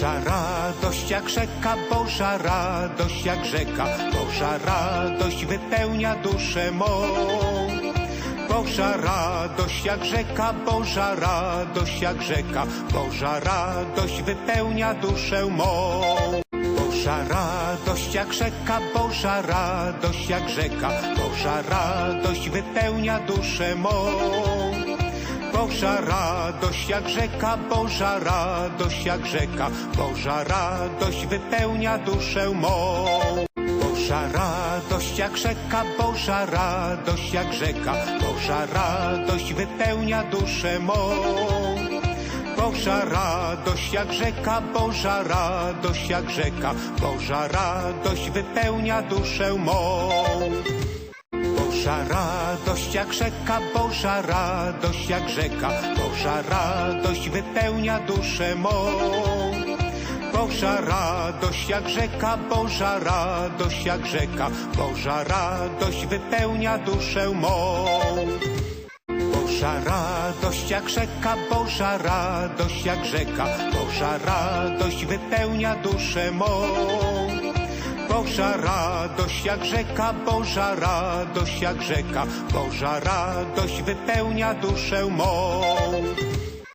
Boża radość jak rzeka, Boża radość jak rzeka, Boża radość wypełnia duszę mą. Boża radość jak rzeka, Boża radość jak rzeka, Boża radość wypełnia duszę mą. Boża radość jak rzeka, Boża radość jak rzeka, Boża radość wypełnia duszę mą. Boża radość jak rzeka, Boża radość jak rzeka, Boża radość wypełnia duszę mą. Boża radość jak rzeka, Boża radość jak rzeka, Boża radość wypełnia duszę mą. Boża radość jak rzeka, Boża radość jak rzeka, Boża radość wypełnia duszę mą. Boża radość jak rzeka, Boża radość jak rzeka, Boża radość wypełnia duszę mą. Boża radość jak rzeka, Boża radość jak rzeka, Boża radość wypełnia duszę mą. Boża radość jak rzeka, Boża radość jak rzeka, Boża radość wypełnia duszę mą. Boża radość jak rzeka, Boża radość jak rzeka, Boża radość wypełnia duszę mą.